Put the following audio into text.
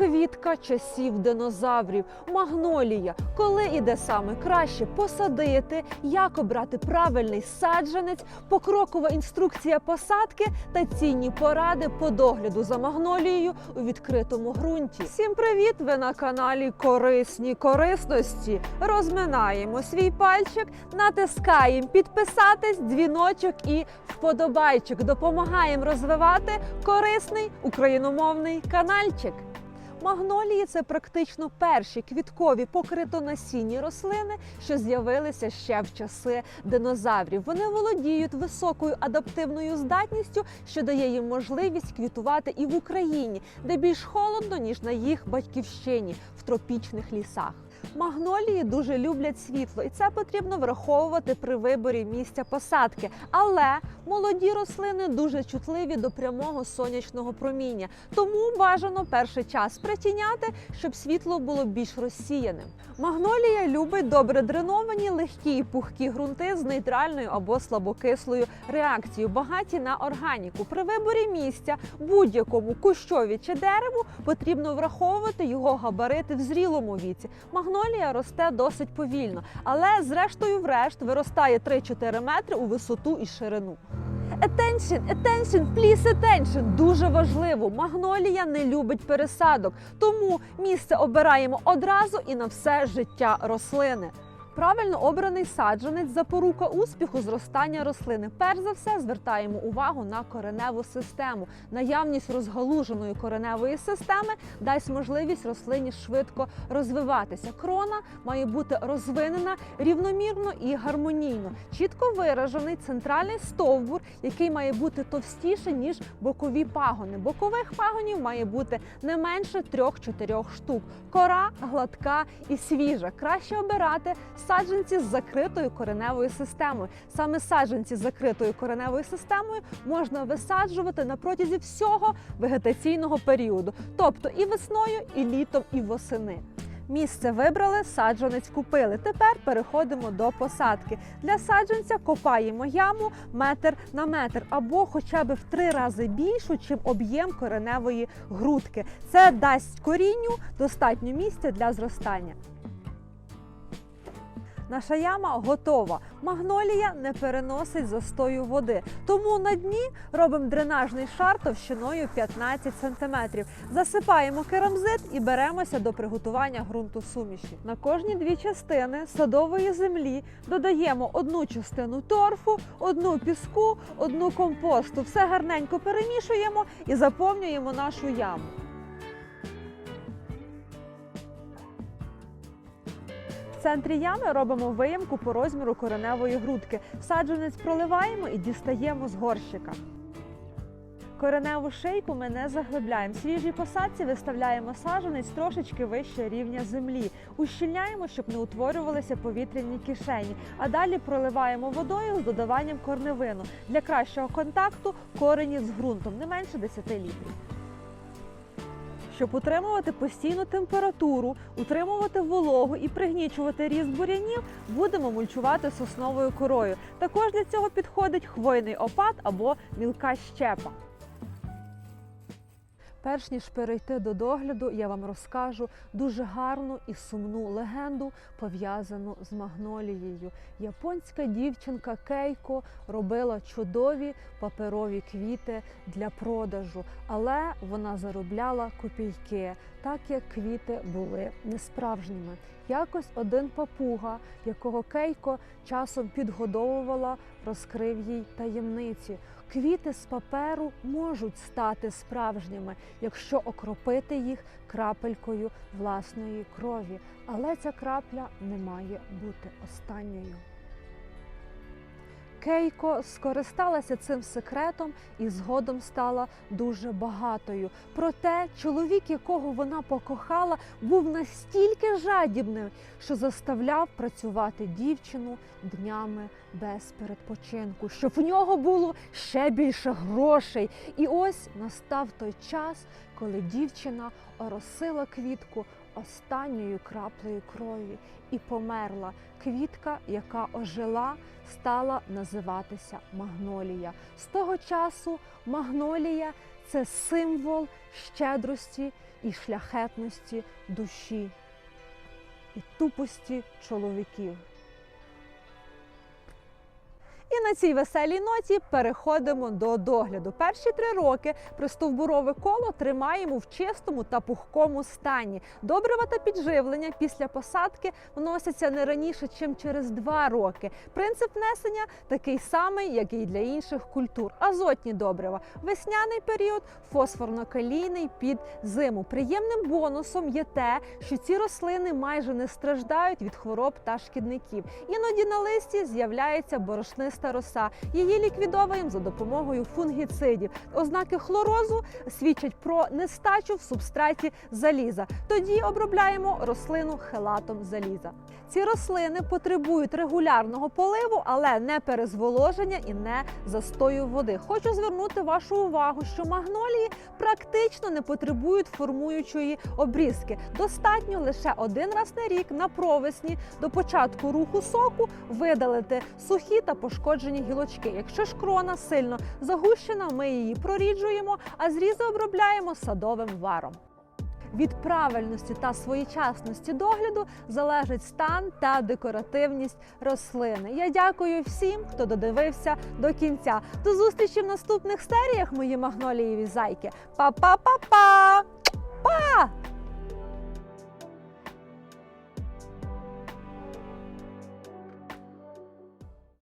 Квітка часів динозаврів, магнолія. Коли і де саме краще посадити, як обрати правильний саджанець, покрокова інструкція посадки та цінні поради по догляду за магнолією у відкритому ґрунті. Всім привіт! Ви на каналі Корисні корисності. Розминаємо свій пальчик, натискаємо підписатись, дзвіночок і вподобайчик. Допомагаємо розвивати корисний україномовний канальчик. Магнолії це практично перші квіткові покритонасінні рослини, що з'явилися ще в часи динозаврів. Вони володіють високою адаптивною здатністю, що дає їм можливість квітувати і в Україні, де більш холодно ніж на їх батьківщині в тропічних лісах. Магнолії дуже люблять світло, і це потрібно враховувати при виборі місця посадки. Але молоді рослини дуже чутливі до прямого сонячного проміння, тому бажано перший час притіняти, щоб світло було більш розсіяним. Магнолія любить добре дреновані, легкі і пухкі ґрунти з нейтральною або слабокислою реакцією, багаті на органіку. При виборі місця будь-якому кущові чи дереву потрібно враховувати його габарити в зрілому віці. Магнолія росте досить повільно, але зрештою, врешт, виростає 3-4 метри у висоту і ширину. Attention, attention, please attention. Дуже важливо. Магнолія не любить пересадок, тому місце обираємо одразу і на все життя рослини. Правильно обраний саджанець запорука успіху зростання рослини. Перш за все звертаємо увагу на кореневу систему. Наявність розгалуженої кореневої системи дасть можливість рослині швидко розвиватися. Крона має бути розвинена рівномірно і гармонійно. Чітко виражений центральний стовбур, який має бути товстіше ніж бокові пагони. Бокових пагонів має бути не менше 3-4 штук. Кора гладка і свіжа. Краще обирати саджанці з закритою кореневою системою. Саме саджанці з закритою кореневою системою можна висаджувати на протязі всього вегетаційного періоду, тобто і весною, і літом, і восени. Місце вибрали, саджанець купили. Тепер переходимо до посадки. Для саджанця копаємо яму метр на метр або хоча б в три рази більшу, чим об'єм кореневої грудки. Це дасть корінню достатньо місця для зростання. Наша яма готова. Магнолія не переносить застою води. Тому на дні робимо дренажний шар товщиною 15 см. Засипаємо керамзит і беремося до приготування ґрунту суміші. На кожні дві частини садової землі додаємо одну частину торфу, одну піску, одну компосту. Все гарненько перемішуємо і заповнюємо нашу яму. В центрі ями робимо виямку по розміру кореневої грудки. Саджанець проливаємо і дістаємо з горщика. Кореневу шийку ми не заглибляємо. В свіжій посадці виставляємо саджанець трошечки вище рівня землі. Ущільняємо, щоб не утворювалися повітряні кишені. А далі проливаємо водою з додаванням корневину для кращого контакту коренів з ґрунтом не менше 10 літрів. Щоб утримувати постійну температуру, утримувати вологу і пригнічувати ріст бурянів, будемо мульчувати сосновою корою. Також для цього підходить хвойний опад або мілка щепа. Перш ніж перейти до догляду, я вам розкажу дуже гарну і сумну легенду, пов'язану з магнолією. Японська дівчинка Кейко робила чудові паперові квіти для продажу, але вона заробляла копійки, так як квіти були несправжніми. Якось один папуга, якого Кейко часом підгодовувала, розкрив їй таємниці. Квіти з паперу можуть стати справжніми, якщо окропити їх крапелькою власної крові, але ця крапля не має бути останньою. Кейко скористалася цим секретом і згодом стала дуже багатою. Проте чоловік, якого вона покохала, був настільки жадібним, що заставляв працювати дівчину днями без передпочинку, щоб в нього було ще більше грошей. І ось настав той час, коли дівчина оросила квітку останньою краплею крові і померла. Квітка, яка ожила, стала називатися магнолія. З того часу магнолія це символ щедрості і шляхетності душі і тупості чоловіків. І на цій веселій ноті переходимо до догляду. Перші три роки пристовбурове коло тримаємо в чистому та пухкому стані. Добрива та підживлення після посадки вносяться не раніше, ніж через два роки. Принцип внесення такий самий, як і для інших культур. Азотні добрива, весняний період, фосфорно-калійний під зиму. Приємним бонусом є те, що ці рослини майже не страждають від хвороб та шкідників. Іноді на листі з'являється борошниста роса. Її ліквідовуємо за допомогою фунгіцидів. Ознаки хлорозу свідчать про нестачу в субстраті заліза. Тоді обробляємо рослину хелатом заліза. Ці рослини потребують регулярного поливу, але не перезволоження і не застою води. Хочу звернути вашу увагу, що магнолії практично не потребують формуючої обрізки. Достатньо лише один раз на рік на провесні до початку руху соку видалити сухі та пошкоджені гілочки. Якщо ж крона сильно загущена, ми її проріджуємо, а зрізи обробляємо садовим варом. Від правильності та своєчасності догляду залежить стан та декоративність рослини. Я дякую всім, хто додивився до кінця. До зустрічі в наступних серіях, мої магнолієві зайки. Па-па-па-па! Па!